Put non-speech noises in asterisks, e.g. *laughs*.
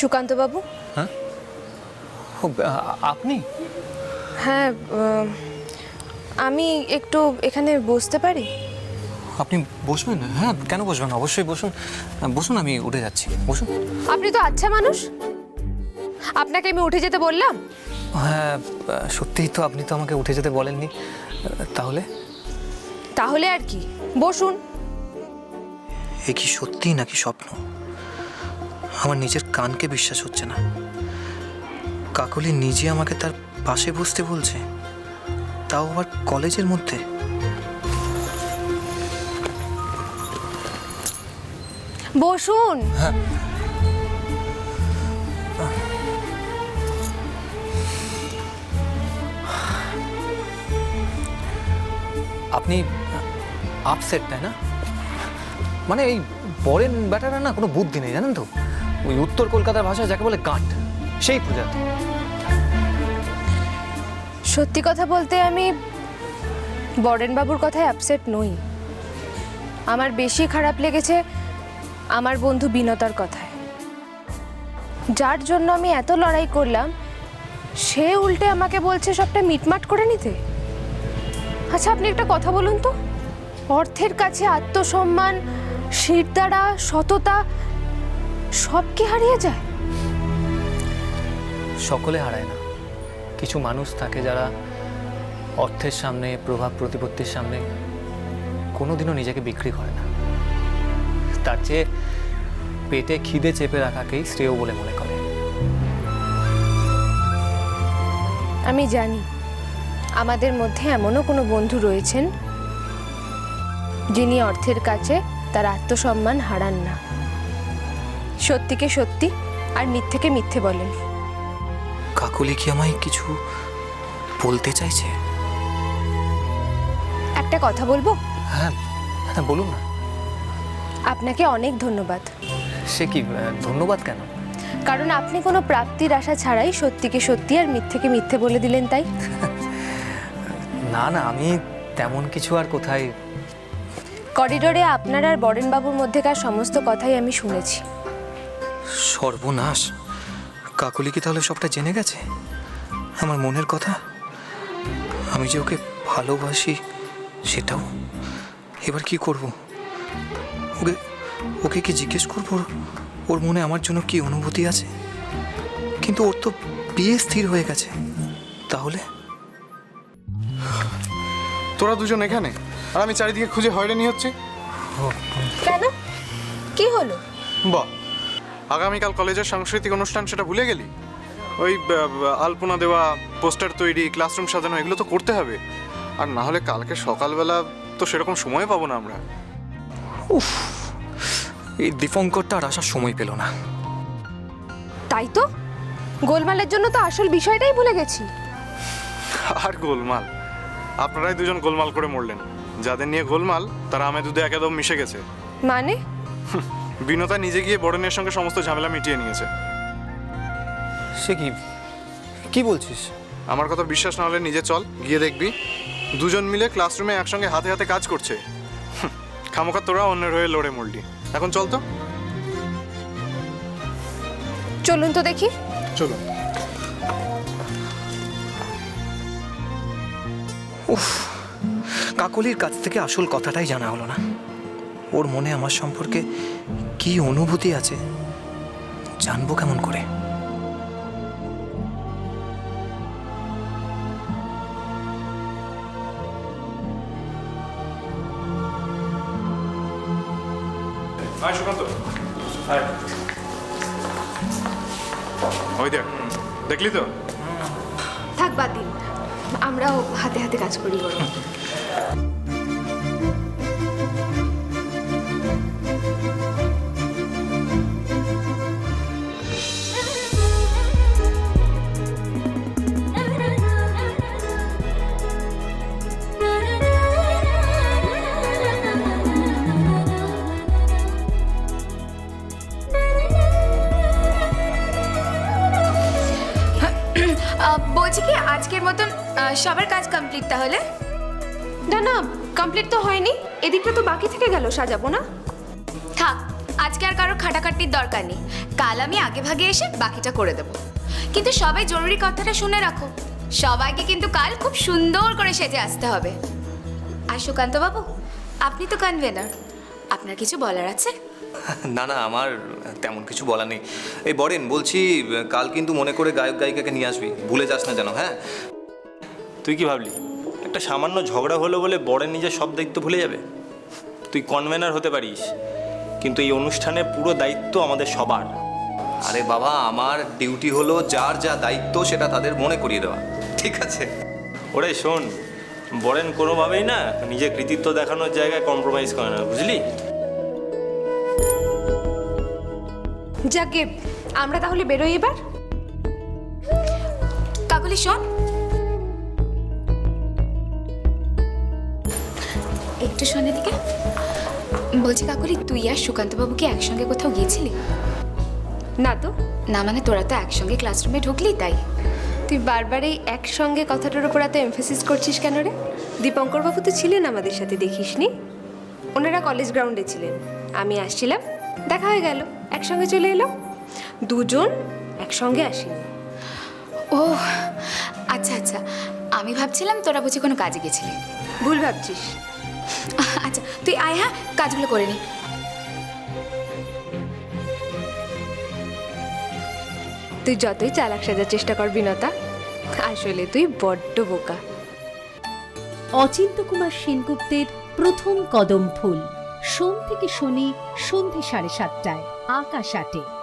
সুকান্তবাবু? হ্যাঁ? ও, আপনি? হ্যাঁ আহ, আমি একটু এখানে বসতে পারি? আপনি বসবেন? হ্যাঁ কেন বসবেন? অবশ্যই বসুন। বসুন আমি উঠে যাচ্ছি। বসুন। আপনি তো আচ্ছা মানুষ। আপনাকে আমি উঠে যেতে বললাম? হ্যাঁ সত্যিই তো আপনি তো আমাকে উঠে যেতে বলেননি। তাহলে? তাহলে আর কি। বসুন। এ কি সত্যি নাকি স্বপ্ন? আমার নিজের কানকে বিশ্বাস হচ্ছে না। কাকলি নিজে আমাকে তার পাশে বসতে বলছে। তাও আবার কলেজের মধ্যে। বসুন। আপনি আপসেট তাই না? মানে এই বরেন ব্যাটারা না কোনো বুদ্ধি নেই জানেন তো? ওই উত্তর কলকাতার ভাষায় যাকে বলে কাঠ, সেই প্রজাতি। সত্যি কথা বলতে আমি বরেনবাবুর কথায় আপসেট নই। আমার বেশি খারাপ লেগেছে আমার বন্ধু বিনতার কথায়। যার জন্য আমি এত লড়াই করলাম, সে উল্টে আমাকে বলছে সবটা মিটমাট করে নিতে। আচ্ছা আপনি একটা কথা বলুন তো। অর্থের কাছে আত্মসম্মান, শিরদাঁড়া, সততা সব কি হারিয়ে যায়? সকলে হারায় না। কিছু মানুষ থাকে যারা অর্থের সামনে প্রভাব প্রতিপত্তির সামনে কোনোদিনও নিজেকে বিক্রি করে না। তার চেয়ে পেটে খিদে চেপে রাখাকেই শ্রেয় বলে মনে করে। আমি জানি আমাদের মধ্যে এমনও কোনো বন্ধু রয়েছেন যিনি অর্থের কাছে তার আত্মসম্মান হারান না। সত্যিকে সত্যি আর মিথ্যেকে মিথ্যে বলেন কাকলি কি আমায় কিছু বলতে চাইছে? একটা কথা বলব? হ্যাঁ হ্যাঁ বলুন না। আপনাকে অনেক ধন্যবাদ। সে কি ধন্যবাদ কেন? কারণ আপনি কোনো প্রাপ্তির আশা ছাড়াই সত্যিকে সত্যি আর মিথ্যেকে মিথ্যে বলে দিলেন তাই। *laughs* না না আমি তেমন কিছু আর কোথায় করিডোরে আপনার আর বরেনবাবুর মধ্যেকার সমস্ত কথাই আমি শুনেছি। সর্বনাশ। কাকলি কি তাহলে সবটা জেনে গেছে? আমার মনের কথা? আমি যে ওকে ভালোবাসি সেটাও? এবার কি করব? ওকে ওকে কি জিজ্ঞেস করব? ওর- ওর মনে আমার জন্য কি অনুভূতি আছে? কিন্তু ওর তো বিয়ে স্থির হয়ে গেছে। তাহলে? তোরা দুজন এখানে? আর আমি চারিদিকে খুঁজে হয়রানি হচ্ছে? কেন? কি হলো? বাহ আগামীকাল কলেজের সাংস্কৃতিক অনুষ্ঠান সেটা ভুলে গেলি? ওই আলপনা দেওয়া পোস্টার তৈরি ক্লাসরুম সাজানো এগুলো তো করতে হবে। আর না হলে কালকে সকালবেলা তো সেরকম সময় পাবো না আমরা। উফ এই দীপঙ্করটা আর আসার সময় পেল না। তাই তো? গোলমালের জন্য তো আসল বিষয়টাই ভুলে গেছি। আর গোলমাল? আপনারাই দুজন গোলমাল করে মরলেন। যাদের নিয়ে গোলমাল তারা আমে দুধে একদম মিশে গেছে। মানে? বিনতা নিজে গিয়ে বড়নের সঙ্গে সমস্ত ঝামেলা মিটিয়ে নিয়েছে। সে কি? কি বলছিস? আমার কথা বিশ্বাস না হলে নিজে চল গিয়ে দেখবি। দুজন মিলে ক্লাসরুমে একসঙ্গে হাতে হাতে কাজ করছে। খামোখা তোরা অন্যের হয়ে লড়ে মরলি। এখন চল তো। চলুন তো দেখি। চলুন। কাকলির কাছ থেকে আসল কথাটাই জানা হলো না। ওর মনে আমার সম্পর্কে কি অনুভূতি আছে জানব কেমন করে। সুকান্ত। ওই দেখ দেখলি তো? থাক বাদ দিন আমরাও হাতে হাতে কাজ করি বরং। আজকের মতন সবার কাজ কমপ্লিট তাহলে? না না কমপ্লিট তো হয়নি। এদিকটা তো বাকি থেকে গেল সাজাবো না? থাক আজকে আর কারও খাটাখাটনির দরকার নেই। কাল আমি আগে ভাগে এসে বাকিটা করে দেব। কিন্তু সবাই জরুরি কথাটা শুনে রাখো। সবাইকে কিন্তু কাল খুব সুন্দর করে সেজে আসতে হবে। আর সুকান্ত বাবু আপনি তো কনভেনার আপনার কিছু বলার আছে? না না আমার তেমন কিছু বলা নেই। এই বরেন বলছি কাল কিন্তু মনে করে গায়ক গায়িকাকে নিয়ে আসবি। ভুলে যাস না যেন হ্যাঁ? তুই কি ভাবলি? একটা সামান্য ঝগড়া হলো বলে বরেন নিজের সব দায়িত্ব ভুলে যাবে? তুই কনভেনার হতে পারিস কিন্তু এই অনুষ্ঠানে পুরো দায়িত্ব আমাদের সবার। আরে বাবা আমার ডিউটি হলো যার যা দায়িত্ব সেটা তাদের মনে করিয়ে দেওয়া। ঠিক আছে? ওরে শোন বরেন কোনোভাবেই না নিজের কৃতিত্ব দেখানোর জায়গায় কম্প্রোমাইজ করে না বুঝলি? যাকে আমরা তাহলে বেরোই এবার? কাকলি শোন। একটু শোনে দিকে বলছি কাকুলি তুই আর সুকান্ত বাবু একসঙ্গে কোথাও গিয়েছিলি? না তো। না মানে তোরা তো একসঙ্গে ক্লাসরুমে ঢুকলি তাই? তুই বারবার এই একসঙ্গে কথাটার উপর এত এমফেসিস করছিস কেন রে? দীপঙ্কর বাবু তো ছিলেন আমাদের সাথে দেখিসনি? ওনারা কলেজ গ্রাউন্ডে ছিলেন। আমি আসছিলাম দেখা হয়ে গেল। একসঙ্গে চলে এলো? দুজন একসঙ্গে আসিনি। ও আচ্ছা আচ্ছা। আমি ভাবছিলাম তোরা বুঝি কোনো কাজে গেছিলি। ভুল ভাবছিস। আচ্ছা তুই আয় হ্যাঁ কাজগুলো করে নি। তুই যতই চালাক সাজার চেষ্টা কর বিনতা। আসলে তুই বড্ড বোকা। অচিন্ত কুমার সেনগুপ্তের প্রথম কদম ফুল। সোম থেকে শনি সন্ধে সাড়ে সাতটায় আকাশ আটে।